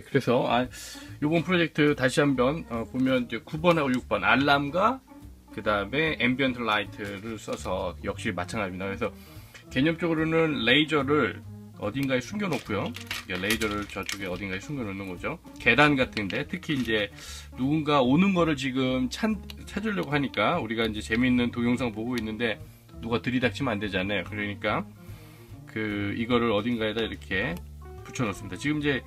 그래서 아, 이번 프로젝트 다시 한번 어, 보면 이제 9번하고 6번 알람과 그 다음에 앰비언트 라이트를 써서 역시 마찬가지입니다. 그래서 개념적으로는 레이저를 어딘가에 숨겨놓고요. 레이저를 저쪽에 어딘가에 숨겨놓는 거죠. 계단 같은데 특히 이제 누군가 오는 거를 지금 찾, 찾으려고 하니까 우리가 이제 재미있는 동영상 보고 있는데 누가 들이닥치면 안 되잖아요. 그러니까 그 이거를 어딘가에다 이렇게 붙여놓습니다. 지금 이제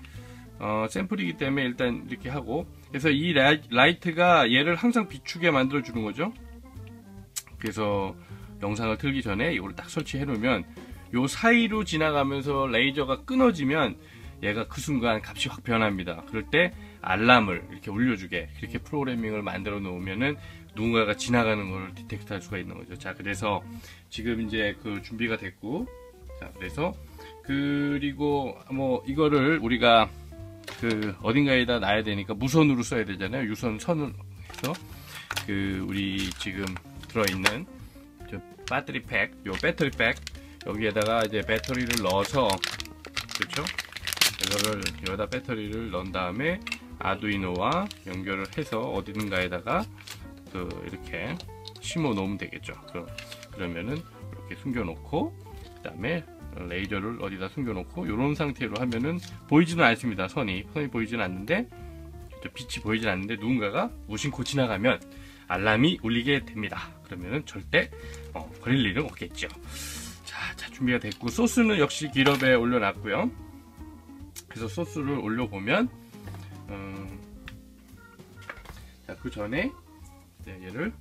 어, 샘플이기 때문에 일단 이렇게 하고 그래서 이 라이트가 얘를 항상 비추게 만들어 주는 거죠. 그래서 영상을 틀기 전에 이걸 딱 설치해 놓으면 요 사이로 지나가면서 레이저가 끊어지면 얘가 그 순간 값이 확 변합니다. 그럴 때 알람을 이렇게 울려주게 그렇게 프로그래밍을 만들어 놓으면은 누군가가 지나가는 걸 디텍트 할 수가 있는 거죠. 자, 그래서 지금 이제 그 준비가 됐고, 자, 그래서 그리고 뭐 이거를 우리가 그 어딘가에다 놔야 되니까 무선으로 써야 되잖아요. 유선 선을 해서 그 우리 지금 들어있는 저 배터리 팩, 요 배터리 팩 여기에다가 이제 배터리를 넣어서 그렇죠? 이거를 여기다 배터리를 넣은 다음에 아두이노와 연결을 해서 어딘가에다가 그 이렇게 심어 놓으면 되겠죠. 그러면은 이렇게 숨겨 놓고 그 다음에 레이저를 어디다 숨겨 놓고 이런 상태로 하면은 보이지는 않습니다. 선이 선이 보이지는 않는데 빛이 보이진 않는데 누군가가 무심코 지나가면 알람이 울리게 됩니다. 그러면은 절대 어, 걸릴 일은 없겠죠. 자, 자, 준비가 됐고 소스는 역시 기럽에 올려놨고요. 그래서 소스를 올려보면 음, 자, 그 전에 네, 얘를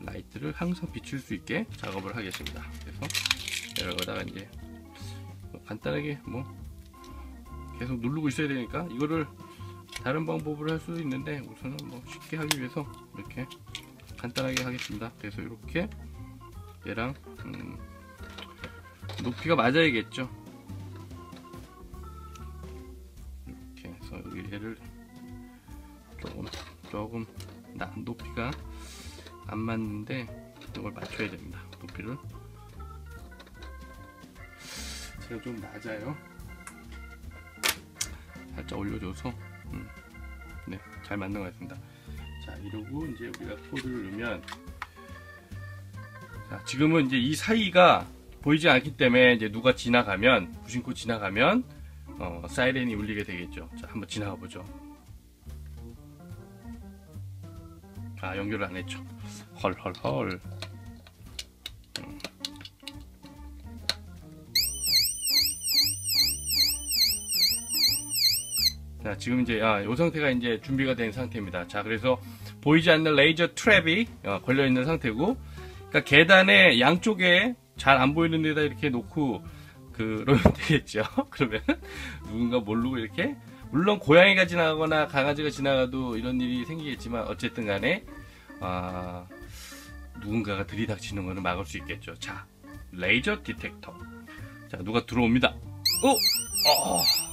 라이트를 항상 비출 수 있게 작업을 하겠습니다. 그래서 여기다가 이제 뭐 간단하게 뭐 계속 누르고 있어야 되니까 이거를 다른 방법으로 할 수도 있는데 우선은 뭐 쉽게 하기 위해서 이렇게 간단하게 하겠습니다. 그래서 이렇게 얘랑 음 높이가 맞아야겠죠. 이렇게 해서 얘를 조금 조금 나 높이가 안 맞는데 이걸 맞춰야 됩니다. 높이를 제가 좀 낮아요. 살짝 올려줘서 음, 네, 잘 맞는 것 같습니다. 자, 이러고 이제 우리가 코드를 넣으면 자, 지금은 이제 이 사이가 보이지 않기 때문에 이제 누가 지나가면 무심코 지나가면 어, 사이렌이 울리게 되겠죠. 자, 한번 지나가 보죠. 아, 연결을 안 했죠. 헐헐헐. 자, 지금 이제 아, 이 상태가 이제 준비가 된 상태입니다. 자, 그래서 보이지 않는 레이저 트랩이 어, 걸려 있는 상태고, 그러니까 계단의 양쪽에 잘 안 보이는 데다 이렇게 놓고 그러면 되겠죠. 그러면 누군가 모르고 이렇게 물론 고양이가 지나가거나 강아지가 지나가도 이런 일이 생기겠지만 어쨌든 간에 아, 누군가가 들이닥치는 거는 막을 수 있겠죠. 자, 레이저 디텍터. 자, 누가 들어옵니다. 어? 어.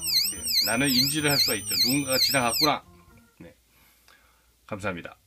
나는 인지를 할 수가 있죠. 누군가가 지나갔구나. 네. 감사합니다.